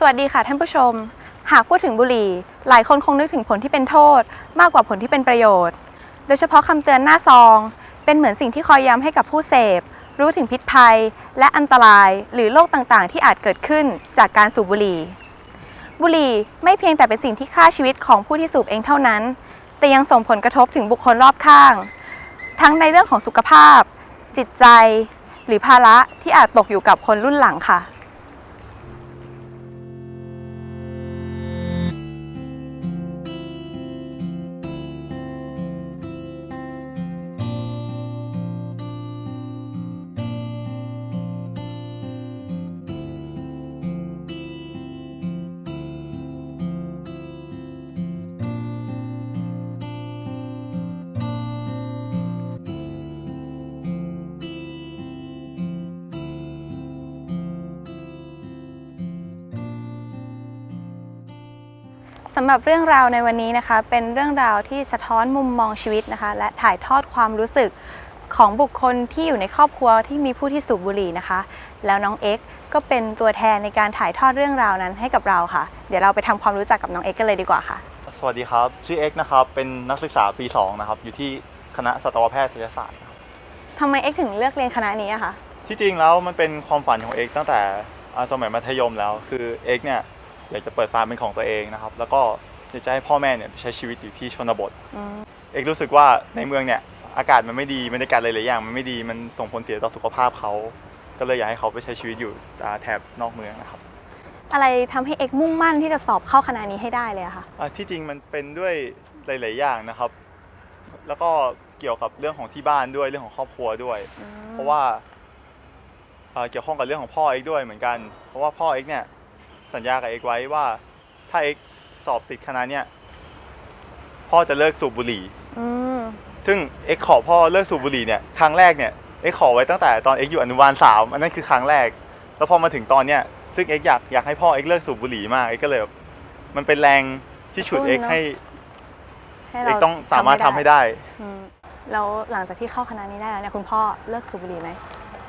สวัสดีค่ะท่านผู้ชม หากพูดถึงบุหรี่ หลายคนคงนึกถึงผลที่เป็นโทษ มากกว่าผลที่เป็นประโยชน์ โดยเฉพาะคำเตือนหน้าซอง เป็นเหมือนสิ่งที่คอยย้ำให้กับผู้เสพ รู้ถึงพิษภัย และอันตรายหรือโรคต่างๆ ที่อาจเกิดขึ้นจากการสูบบุหรี่ บุหรี่ไม่เพียงแต่เป็นสิ่งที่ฆ่าชีวิตของผู้ที่สูบเองเท่านั้น แต่ยังส่งผลกระทบถึงบุคคลรอบข้าง ทั้งในเรื่องของสุขภาพ จิตใจ หรือภาระที่อาจตกอยู่กับคนรุ่นหลังค่ะ สำหรับเรื่องราวในวันนี้นะคะ เป็นเรื่องราวที่สะท้อนมุมมองชีวิตนะคะ และถ่ายทอดความรู้สึกของบุคคลที่อยู่ในครอบครัวที่มีผู้ที่สูบบุหรี่นะคะ แล้วน้องเอ็กซ์ก็เป็นตัวแทนในการถ่ายทอดเรื่องราวนั้นให้กับเราค่ะ เดี๋ยวเราไปทำความรู้จักกับน้องเอ็กซ์กันเลยดีกว่าค่ะ สวัสดีครับ ชื่อเอ็กซ์นะครับ เป็นนักศึกษาปี 2 นะครับ อยู่ที่คณะสัตวแพทยศาสตร์ครับทำไมเอ็กซ์ถึงเลือกเรียนคณะนี้อะคะที่จริงแล้วมันเป็นความฝันของเอ็กซ์ตั้งแต่อ่าสมัยมัธยมแล้ว คือเอ็กซ์เนี่ย อยากจะเปิดฟาร์มเป็นของตัวเองนะครับ แล้วก็อยากจะให้พ่อแม่เนี่ยไปใช้ชีวิตอยู่ที่ชนบท อืมเอ็กซ์รู้สึกว่าในเมืองเนี่ยอากาศมันไม่ดีบรรยากาศหลายๆอย่าง มันไม่ดีมันส่งผลเสียต่อสุขภาพเขาก็เลยอยากให้เขาไปใช้ชีวิตอยู่อ่าแถบนอกเมืองนะครับ อะไรทำให้เอ็กซ์มุ่งมั่นที่จะสอบเข้าคณะนี้ให้ได้เลยอะคะอ่าที่จริงมันเป็นด้วยหลาย ๆ อย่างนะครับ แล้วก็เกี่ยวกับเรื่องของที่บ้านด้วยเรื่องของครอบครัวด้วยอืมเพราะว่าเอ่อเกี่ยวข้องกับเรื่องของพ่อเอกด้วยเหมือนกัน เพราะว่าพ่อเอกเนี่ย สัญญากับเอกไว้ว่า ถ้าเอกสอบติดคณะเนี่ยพ่อจะเลิกสูบบุหรี่ อืมซึ่งเอกขอพ่อเลิกสูบบุหรี่เนี่ยครั้งแรกเนี่ยเอกขอไว้ตั้งแต่ตอนเอกอยู่อนุบาลสามอันนั้นคือครั้งแรก แล้วพอมาถึงตอนเนี้ยซึ่งเอกอยากอยากให้พ่อเอกเลิกสูบบุหรี่มากเอกก็เลยแบบมันเป็นแรงที่ฉุดเอกให้ให้เอเรากต้องสามารถทำให้ได้ อืมแล้วหลังจากที่เข้าคณะนี้ได้แล้วเนี่ยคุณพ่อเลิกสูบบุหรี่ไหม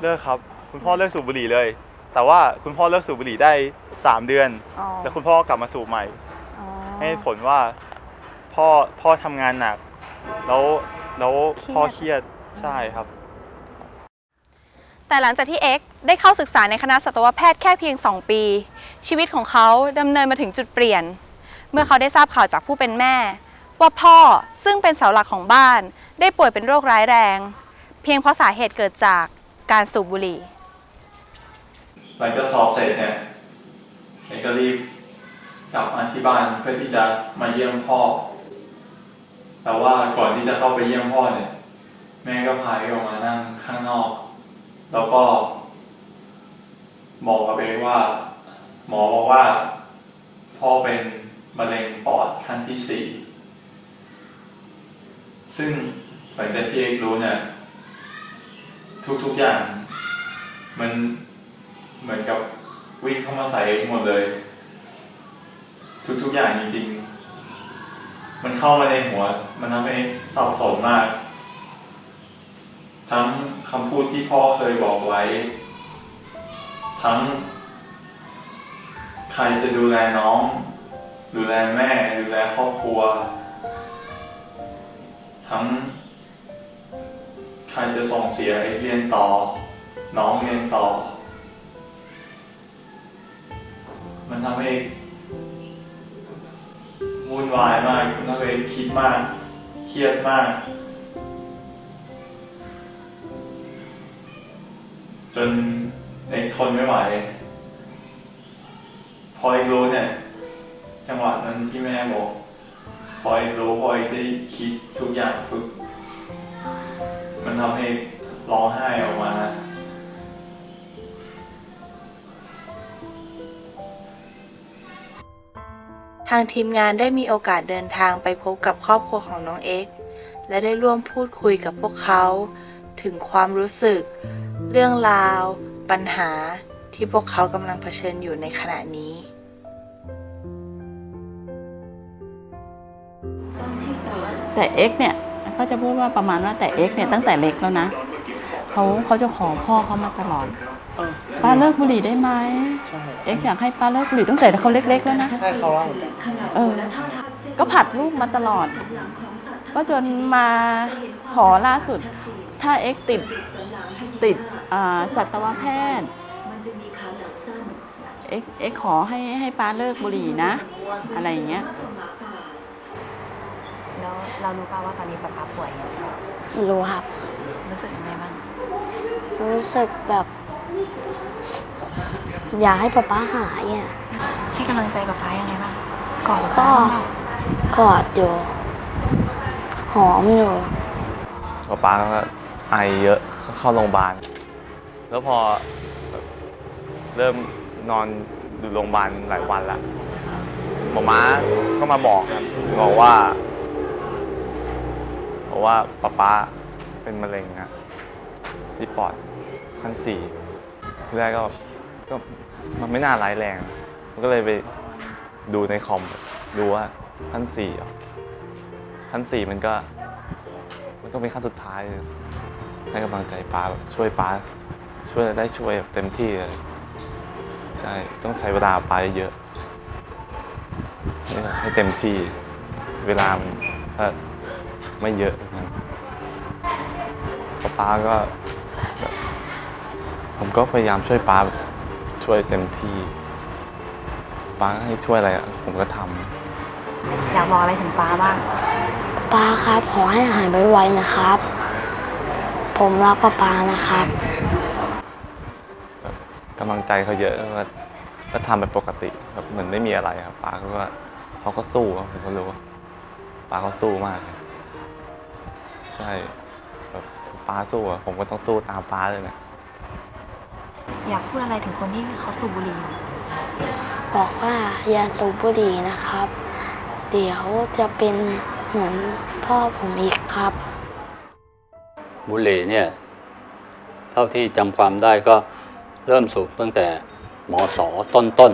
เลิกครับ คุณพ่อเลิกสูบบุหรี่เลย แต่ว่าคุณพ่อเลิกสูบบุหรี่ได้สามเดือน อ๋อแล้วคุณพ่อกลับมาสูบใหม่ อ๋อให้ผลว่าพ่อพ่อทำงานหนัก แล้วแล้วพ่อเครียดใช่ครับ แต่หลังจากที่เอ็กซ์ได้เข้าศึกษาในคณะสัตวแพทย์แค่เพียง 2 ปี ชีวิตของเขาดำเนินมาถึงจุดเปลี่ยน เมื่อเขาได้ทราบข่าวจากผู้เป็นแม่ ว่าพ่อซึ่งเป็นเสาหลักของบ้าน ได้ป่วยเป็นโรคร้ายแรง เพียงเพราะสาเหตุเกิดจากการสูบบุหรี่ หลังจากสอบเสร็จเนี่ยเอกก็รีบกลับมาที่บ้านเพื่อที่จะมาเยี่ยมพ่อ แต่ว่าก่อนที่จะเข้าไปเยี่ยมพ่อเนี่ย แม่ก็พาเอกออกมานั่งข้างนอก แล้วก็ บอกกับเอกว่า หมอบอกว่า พ่อเป็นมะเร็งปอดขั้นที่สี่ซึ่งหลังจากที่เอกรู้เนี่ย ทุกๆอย่างมัน เหมือนกับวิ่งเข้ามาใส่เอกหมดเลย ทุกๆอย่างจริงๆ มันเข้ามาในหัว มันทำให้สับสนมาก ทั้งคำพูดที่พ่อเคยบอกไว้ ทั้ง ใครจะดูแลน้อง ดูแลแม่ ดูแลครอบครัว ทั้ง ใครจะส่งเสียเรียนต่อ น้องเรียนต่อ มันทำให้วุ่นวายมากมันทำให้คิดมาก เครียดมาก จนเอกทนไม่ไหว พอเอกรู้เนี่ย จังหวะนั้นที่แม่บอก พอเอกรู้พอเอกได้คิดทุกอย่างปุ๊บมันทำให้ร้องไห้ออกมา ทางทีมงานได้มีโอกาสเดินทางไปพบกับครอบครัวของน้องเอ็กและได้ร่วมพูดคุยกับพวกเขา ถึงความรู้สึก เรื่องราว ปัญหาที่พวกเขากำลังเผชิญอยู่ในขณะนี้แต่เอ็กเนี่ยเขาจะพูดว่าประมาณว่าแต่เอ็กเนี่ยตั้งแต่เล็กแล้วนะเขาเขาจะขอพ่อเขามาตลอด ป้าเลิกบุหรี่ได้ไหมใช่เอ็กซ์อยากให้ป้าเลิกบุหรี่ตั้งแต่เขาเล็ก ๆ แล้วนะ ใช่เขาเล่าเออ ก็ผัดลูกมาตลอด ก็จนมาขอล่าสุด ถ้าเอ็กซ์ติดติดอ่าสัตวแพทย์เอ็กซ์เอ็กซ์ขอให้ให้ป้าเลิกบุหรี่นะ อะไรอย่างเงี้ยแล้วเรารู้ป่าว่าตอนนี้ป๊าป๊าป่วยรู้ครับ รู้สึกยังไงบ้างรู้สึกแบบ อยากให้ป๊าป๊าหายอะให้กำลังใจป๊าป๊ายังไงบ้างกอดป๊าก็ป๊าบ้างเปล่ากอดอยู่ หอมอยู่ ป๊าป๊าก็ไอเยอะเข้าโรงพยาบาล แล้วพอเริ่มนอนอยู่โรงพยาบาลหลายวันละหมอม้าก็มาบอกครับบอกว่าบอกว่าป๊าป๊าเป็นมะเร็งอะที่ปอดขั้นสี่ ทีแรกก็ก็มันไม่น่าร้ายแรง มันก็เลยไปดูในคอมดูว่าขั้นสี่ขั้นสี่มันก็ มันก็เป็นขั้นสุดท้ายให้กำลังใจป้าแบบช่วยป้าช่วยได้ช่วยแบบเต็มที่เลยใช่ต้องใช้เวลาป้าเยอะให้ให้เต็มที่เวลามันไม่เยอะนะป้าก็ ผมก็พยายามช่วยป้าแบบช่วยเต็มที่ป้าให้ช่วยอะไรอะผมก็ทำอยากบอกอะไรถึงป๊าบ้างป๊าครับขอให้หายไวๆนะครับ ผมรักป๊าป๊านะครับกำลังใจเขาเยอะก็ก็ทำเป็นปกติแบบเหมือนไม่มีอะไรครับป้าก็ว่าเขาก็สู้ครับผมก็รู้ว่าป้าเขาสู้มากเลยใช่แบบป้าสู้อะผมก็ต้องสู้ตามป้าเลยนะ อยากพูดอะไรถึงคนที่เขาสูบบุหรี่อยู่บอกว่าอย่าสูบบุหรี่นะครับ เดี๋ยวจะเป็นเหมือนพ่อผมอีกครับ บุหรี่เนี่ย เท่าที่จำความได้ก็เริ่มสูบตั้งแต่มศต้นต้น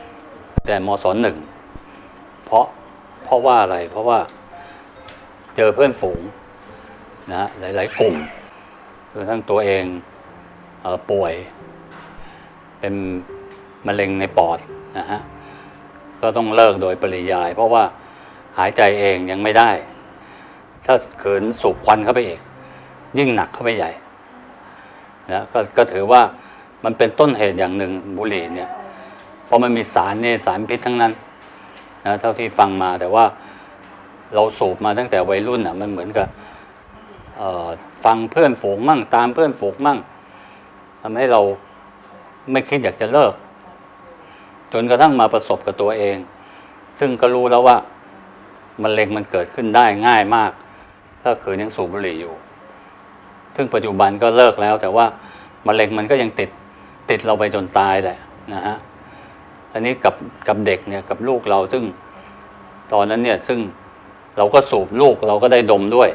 ๆแต่มศหนึ่ง เพราะเพราะว่าอะไร เพราะว่าเจอเพื่อนฝูงนะหลาย ๆ กลุ่มจนทั้งตัวเองเออป่วย เป็นมะเร็งในปอดนะฮะก็ต้องเลิกโดยปริยาย เพราะว่าหายใจเองยังไม่ได้ ถ้าเขืนสูบควันเข้าไปอีก ยิ่งหนักเข้าไปใหญ่นะก็ก็ถือว่ามันเป็นต้นเหตุอย่างหนึ่งบุหรี่เนี่ยเพราะมันมีสารเนี่ยสารพิษทั้งนั้นนะเท่าที่ฟังมาแต่ว่าเราสูบมาตั้งแต่วัยรุ่นอะมันเหมือนกับฟังเพื่อนฝูงมั่งตามเพื่อนฝูงมั่งทำให้เรา ไม่คิดอยากจะเลิก จนกระทั่งมาประสบกับตัวเอง ซึ่งก็รู้แล้วว่ามะเร็งมันเกิดขึ้นได้ง่ายมาก ถ้าขืนยังสูบบุหรี่อยู่ ซึ่งปัจจุบันก็เลิกแล้ว แต่ว่ามะเร็งมันก็ยังติดติดเราไปจนตายแหละนะฮะอันนี้กับกับเด็กเนี่ยกับลูกเราซึ่งตอนนั้นเนี่ยซึ่งเราก็สูบลูกเราก็ได้ดมด้วย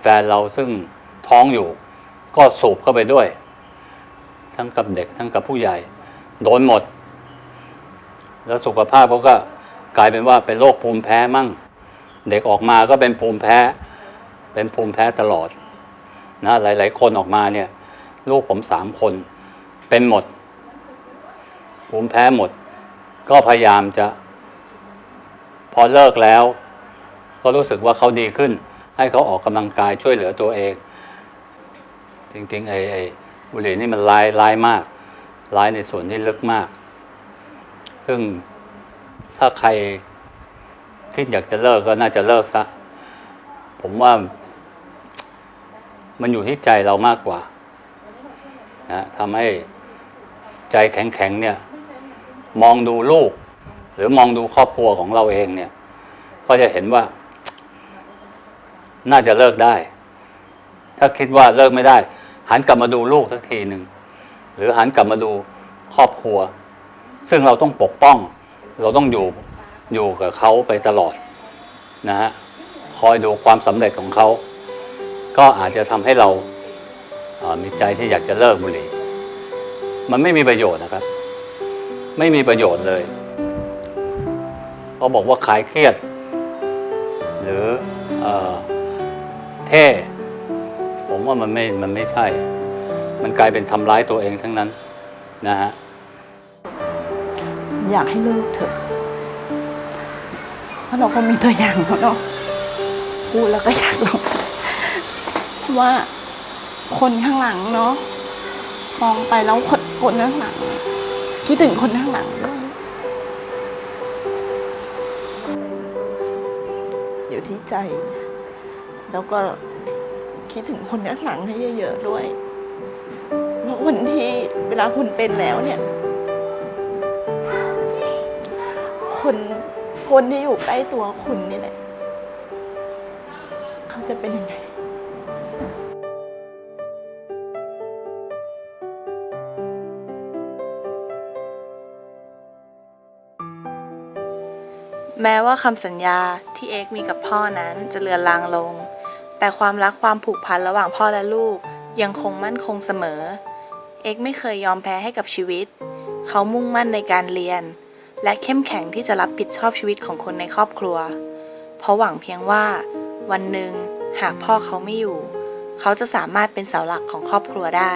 แฟนเราซึ่งท้องอยู่ ก็สูบเข้าไปด้วย ทั้งกับเด็กทั้งกับผู้ใหญ่ โดนหมด แล้วสุขภาพเขาก็กลายเป็นว่าเป็นโรคภูมิแพ้มั่ง เด็กออกมาก็เป็นภูมิแพ้ เป็นภูมิแพ้ตลอดนะหลาย ๆ คนออกมาเนี่ย ลูกผมสามคน เป็นหมด ภูมิแพ้หมด ก็พยายามจะ พอเลิกแล้ว ก็รู้สึกว่าเขาดีขึ้น ให้เขาออกกำลังกายช่วยเหลือตัวเอง จริง ๆ ไอ้ไอ้ บุหรี่นี่มันร้ายร้ายมาก ร้ายในส่วนที่ลึกมาก ซึ่งถ้าใครคิดอยากจะเลิกก็น่าจะเลิกซะ ผมว่ามันอยู่ที่ใจเรามากกว่านะทำให้ใจแข็งๆเนี่ย มองดูลูก หรือมองดูครอบครัวของเราเองเนี่ย ก็จะเห็นว่า น่าจะเลิกได้ ถ้าคิดว่าเลิกไม่ได้ หันกลับมาดูลูกสักทีหนึ่งหรือหันกลับมาดูครอบครัว ซึ่งเราต้องปกป้อง เราต้องอยู่อยู่กับเขาไปตลอดนะฮะคอยดูความสำเร็จของเขา ก็อาจจะทำให้เรามีใจที่อยากจะเลิกบุหรี่ มันไม่มีประโยชน์นะครับ ไม่มีประโยชน์เลยเขาบอกว่าคลายเครียด หรือเอเท่ ว่ามันไม่มันไม่ใช่ มันกลายเป็นทำร้ายตัวเองทั้งนั้นนะฮะอยากให้เลิกเถอะเพราะเราก็มีตัวอย่างแล้วเนาะพูดแล้วก็อยากลองว่าคนข้างหลังเนาะมองไปแล้วคนคนข้างหลังคิดถึงคนข้างหลังด้วยอยู่ที่ใจ แล้วก็ คิดถึงคนข้างหลังให้เยอะ ๆ ด้วยเพราะคนที่เวลาคุณเป็นแล้วเนี่ย คนคนที่อยู่ใกล้ตัวคุณนี่แหละ เขาจะเป็นยังไงแม้ว่าคำสัญญาที่เอ็กมีกับพ่อนั้นจะเลือนลางลง แต่ความรักความผูกพันระหว่างพ่อและลูก ยังคงมั่นคงเสมอ เอ็กไม่เคยยอมแพ้ให้กับชีวิต เขามุ่งมั่นในการเรียน และเข้มแข็งที่จะรับผิดชอบชีวิตของคนในครอบครัว เพราะหวังเพียงว่า วันหนึ่งหากพ่อเขาไม่อยู่ เขาจะสามารถเป็นเสาหลักของครอบครัวได้